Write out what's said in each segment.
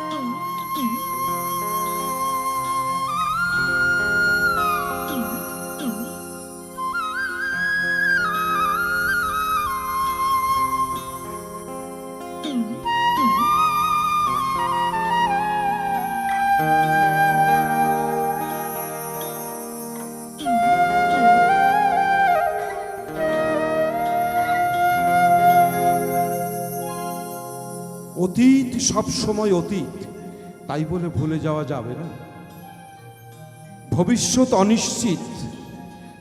Música অতীত সব সময় অতীত। তাই বলে ভুলে যাওয়া যাবে না। ভবিষ্যৎ অনিশ্চিত,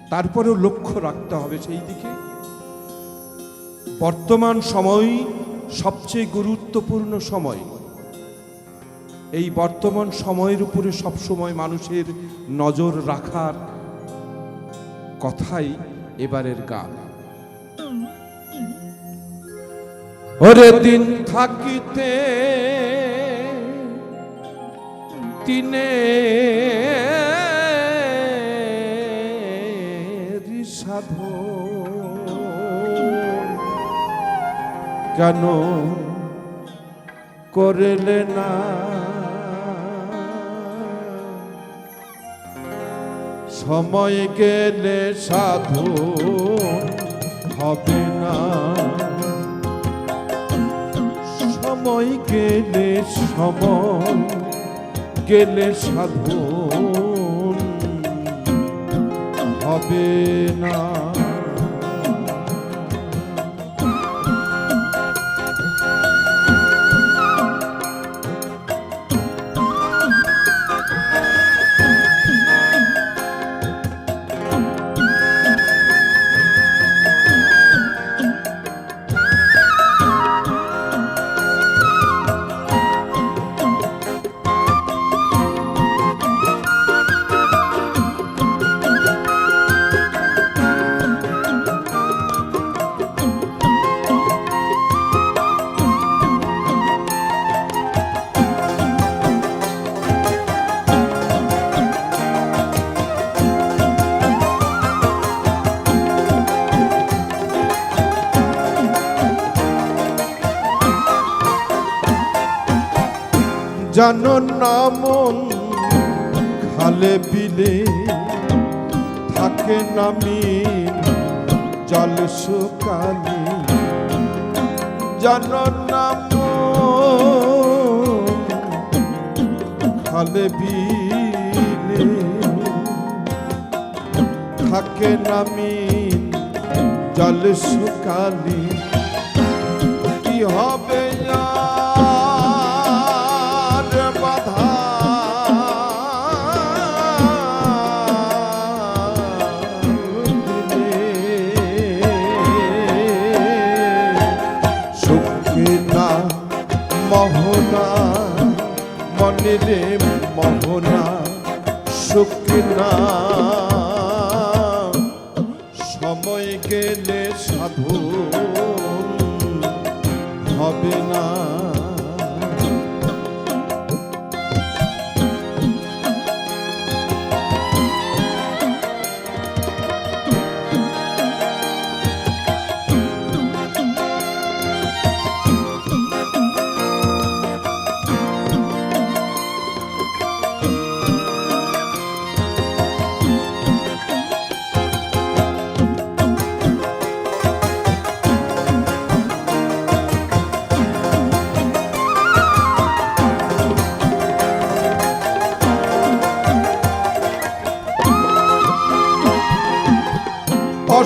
তারপরেও লক্ষ্য রাখতে হবে সেই দিকে। বর্তমান সময় সবচেয়ে গুরুত্বপূর্ণ সময়। এই বর্তমান সময়ের উপরে সবসময় মানুষের নজর রাখার কথাই এবারের গান। ওরে দিন থাকিতে তিনে সাধু কেন করলে না? সময় গেলে সাধু হবে না। সময় গেলে সময় গেলে সাধন হবে না। জানো না খালে বিলে, থাকে নামি জল শুকালি জানো না মন খালে বিলে, থাকে নামি জল শুকালি কি হবে আর রে মোহনা সুখ না সময় গেলে সাধু হবে না।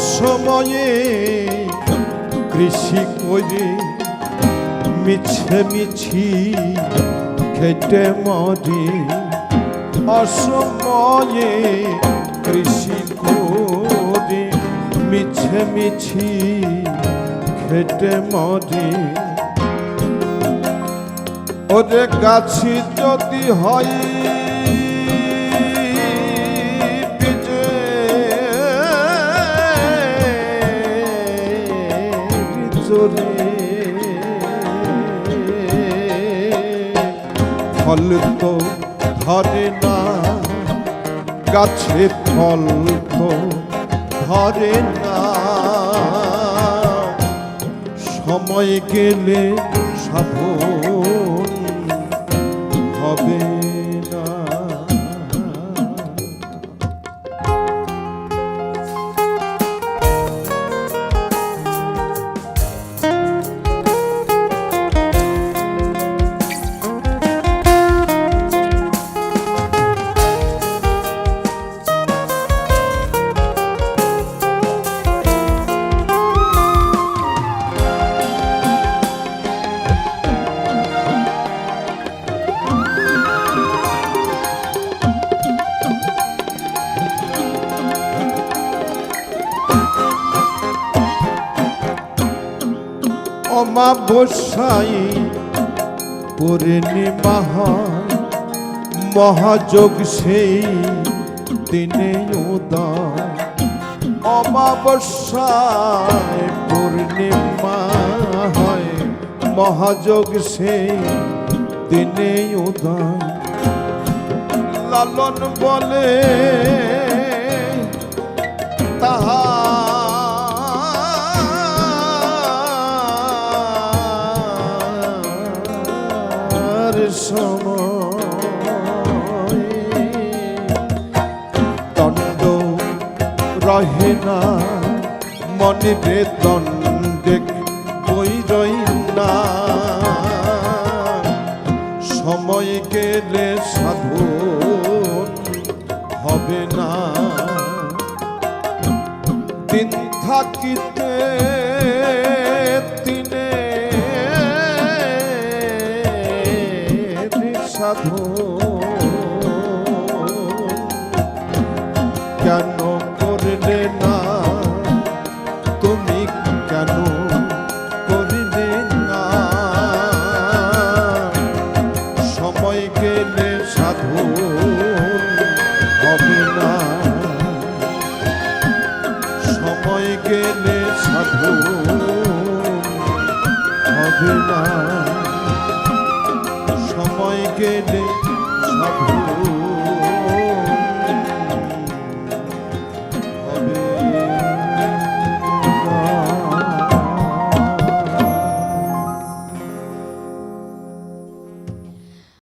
অসময়ে কৃষি করে মিছে মিছি খেটে মরি। অসময়ে কৃষি করে মিছে মিছি খেটে মরি। ওরে গাছি যদি হয় জোরে ফল তো ধরে না গাছে ফল তো ধরে না। সময় গেলে সাধন হবে। অমাবস্যায় পূর্ণিমা হয় মহাযোগ সেই দিনে উদয় অমাবস্যায় পূর্ণিমা হয়, মহাযোগ সেই দিনে উদয় লালন বলে তাহার রহে না। মনে দণ্ডে বই রই না। সময় গেলে সাধু হবে না। দিন থাকিতে দিনে হবে না। সময় গেলে সাধু হবে না। সময় গেলে সাধু